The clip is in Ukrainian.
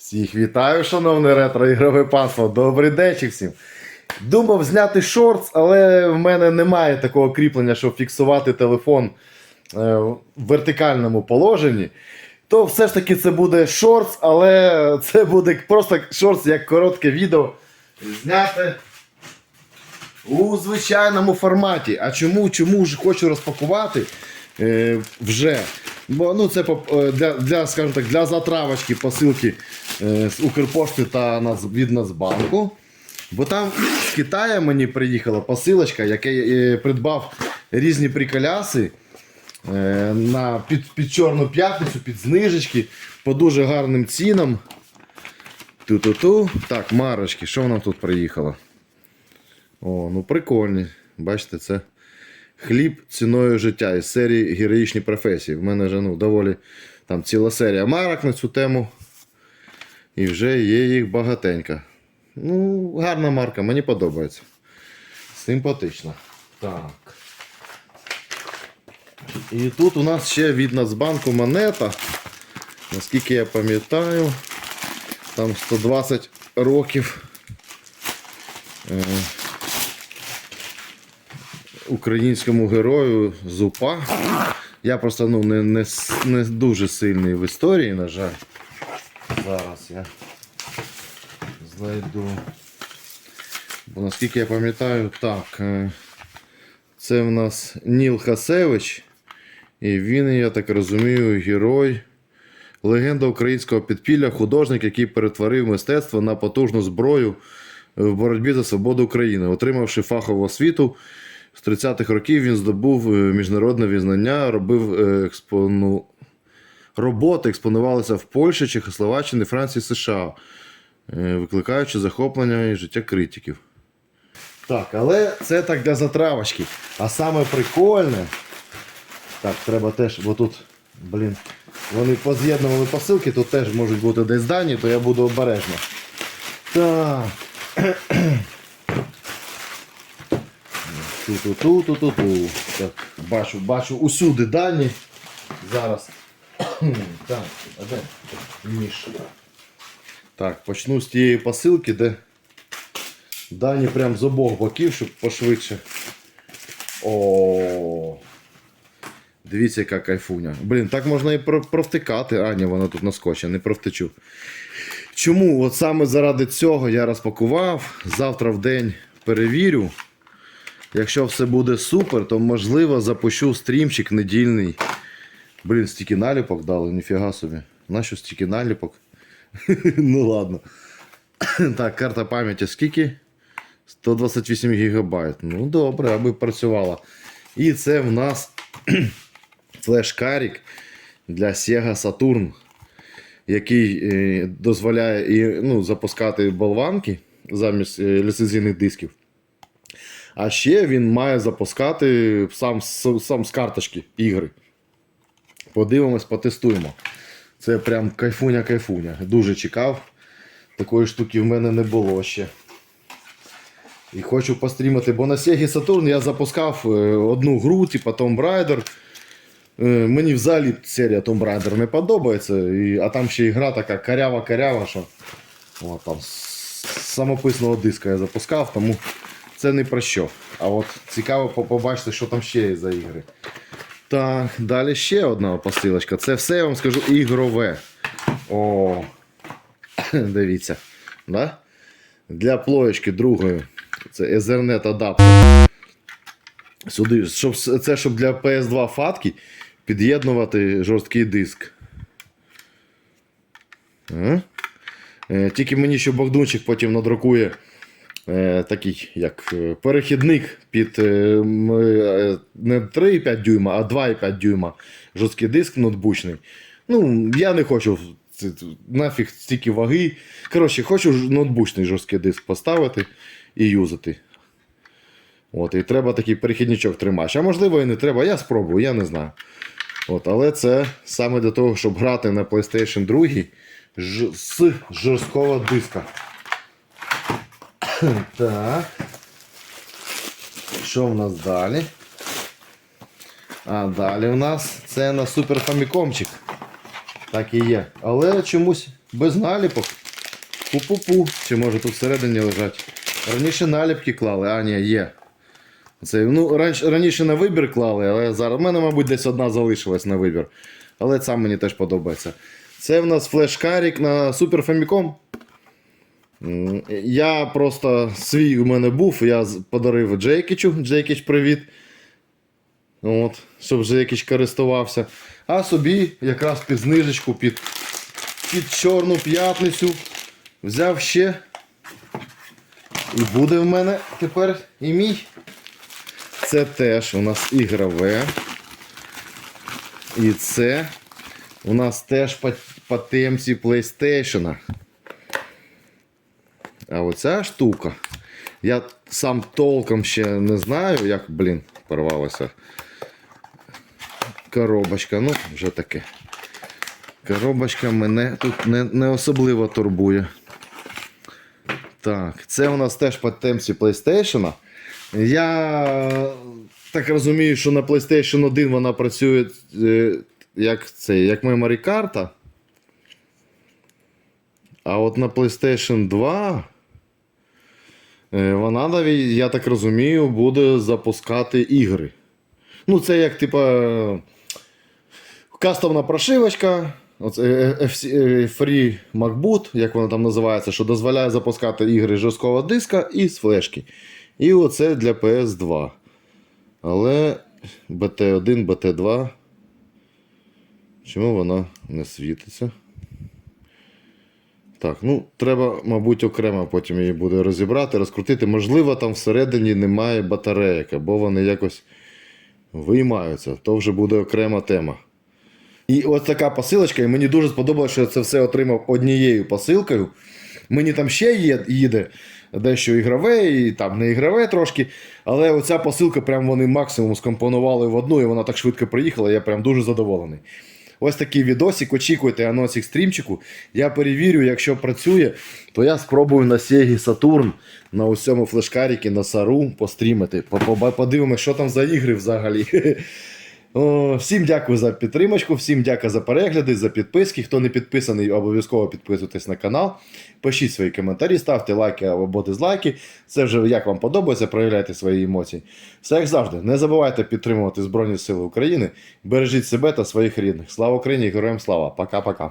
Всіх вітаю, шановне ретро-ігрове панство. Добрий день всім. Думав зняти шортс, але в мене немає такого кріплення, щоб фіксувати телефон е, в вертикальному положенні. То все ж таки це буде шортс, але це буде просто шортс як коротке відео зняте у звичайному форматі. А чому, чому ж хочу розпакувати е, вже? Бо ну, це е, для, для, скажімо так, для затравочки посилки е, з Укрпошти та Нац- від Нацбанку. Бо там з Китаю мені приїхала посилочка, яка е, придбав різні приколяси на, під, під Чорну п'ятницю, під знижечки, по дуже гарним цінам. Ту-ту-ту. Так, марочки, що нам тут приїхало? О, ну прикольні. Бачите, це хліб ціною життя із серії Героїчні професії. В мене вже ну, доволі там ціла серія марок на цю тему. І вже є їх багатенько. Ну, гарна марка, мені подобається. Симпатична. Так. І тут у нас ще від Нацбанку монета. Наскільки я пам'ятаю, там 120 років. Українському герою Зупа. Я просто ну, не, не, не дуже сильний в історії, на жаль. Зараз я знайду. Бо наскільки я пам'ятаю, так. е, Це в нас Ніл Хасевич. І він, я так розумію, герой. Легенда українського підпілля, художник, який перетворив мистецтво на потужну зброю в боротьбі за свободу України. Отримавши фахову освіту, з 30-х років він здобув е, міжнародне визнання, робив е, експону... роботи, експонувалися в Польщі, Чехословаччині, Франції, США, е, викликаючи захоплення і життя критиків. Так, але це так для затравочки. А саме прикольне. Так, треба теж, бо тут, блін, вони поз'єднували посилки, тут теж можуть бути десь дані, то я буду обережно. Так. Ту-ту-ту-ту-ту-ту. Так, бачу, бачу усюди дані. Зараз. Так, а де? Ніж. Так, почну з тієї посилки, де дані прям з обох боків, щоб пошвидше. О. Дивіться, яка кайфуня. Блін, так можна і провтикати. А, ні, вона тут наскоче, не провтечу. Чому? От саме заради цього я розпакував. Завтра в день перевірю. Якщо все буде супер, то можливо запущу стрімчик недільний. Блін, стільки наліпок дали, ніфіга собі. Нащо стільки наліпок? ну ладно. так, карта пам'яті скільки? 128 гігабайт. Ну добре, аби працювала. І це в нас флеш-карік для Sega Saturn, який е, дозволяє ну, запускати болванки замість е, ліцензійних дисків. А ще він має запускати сам, сам з карточки ігри. Подивимось, потестуємо. Це прям кайфуня-кайфуня. Дуже чекав. Такої штуки в мене не було ще. І хочу пострімати, бо на Sega Saturn я запускав е, одну гру, типу Tomb Raider. Е, Мені взагалі серія Tomb Raider не подобається, а там ще і така карява-карява, що о, там з самописного диска я запускав, тому це не про що. А от цікаво побачити, що там ще є за ігри. Так, далі ще одна посилочка. Це все я вам скажу ігрове. О, дивіться. Да? Для плоєчки другої. Це Ethernet адаптер. Сюди, щоб, це щоб для PS2 фатки під'єднувати жорсткий диск. Е? Е, Тільки мені ще Богдунчик потім надрукує такий як е, перехідник під е, е, не 3,5 дюйма, а 2,5 дюйма жорсткий диск ноутбучний. Ну, я не хочу нафіг стільки ваги. Коротше, хочу ж ноутбучний жорсткий диск поставити і юзати. От, і треба такий перехідничок тримач. А можливо і не треба, я спробую, я не знаю. От, але це саме для того, щоб грати на PlayStation 2 ж, з жорсткого диска. Так. Що в нас далі? А далі у нас це на Супер Фамікомчик. Так і є. Але чомусь без наліпок. Пу-пу-пу. Чи може тут всередині лежать. Раніше наліпки клали, а ні, є. Це, ну, раніше, на вибір клали, але зараз. У мене, мабуть, десь одна залишилась на вибір. Але ця мені теж подобається. Це в нас флеш-карік на Super Famicom. Я просто свій у мене був, я подарив Джейкічу. Джейкіч, привіт. От, щоб Джейкіч користувався. А собі якраз під знижечку, під, під Чорну п'ятницю взяв ще. І буде в мене тепер і мій. Це теж у нас ігрове. І це у нас теж по, по темці PlayStation. А оця штука. Я сам толком ще не знаю, як, блін, порвалася коробочка. Ну, вже таке. Коробочка мене тут не, не особливо турбує. Так, це у нас теж по темці PlayStation. Я так розумію, що на PlayStation 1 вона працює е, як це, як memory карта. А от на PlayStation 2 е, вона навіть, я так розумію, буде запускати ігри. Ну, це як типа кастомна прошивочка. Е, е, Free MacBoot, як вона там називається, що дозволяє запускати ігри з жорсткого диска і з флешки. І оце для PS2. Але BT1, BT2. Чому вона не світиться? Так, ну треба, мабуть, окремо потім її буде розібрати, розкрутити. Можливо, там всередині немає батарейок, або вони якось виймаються. То вже буде окрема тема. І ось така посилочка, і мені дуже сподобалося, що я це все отримав однією посилкою. Мені там ще є, їде дещо ігрове, і там не ігрове трошки. Але оця посилка, прям вони максимум скомпонували в одну, і вона так швидко приїхала, я прям дуже задоволений. Ось такий відосик, очікуйте анонсик стрімчику. Я перевірю, якщо працює, то я спробую на Sega Saturn на усьому флешкаріки на Сару пострімити. Подивимося, що там за ігри взагалі. Всім дякую за підтримочку, всім дякую за перегляди, за підписки. Хто не підписаний, обов'язково підписуйтесь на канал. Пишіть свої коментарі, ставте лайки або дизлайки. Це вже як вам подобається, проявляйте свої емоції. Все як завжди, не забувайте підтримувати Збройні Сили України. Бережіть себе та своїх рідних. Слава Україні! Героям слава! Пока-пока!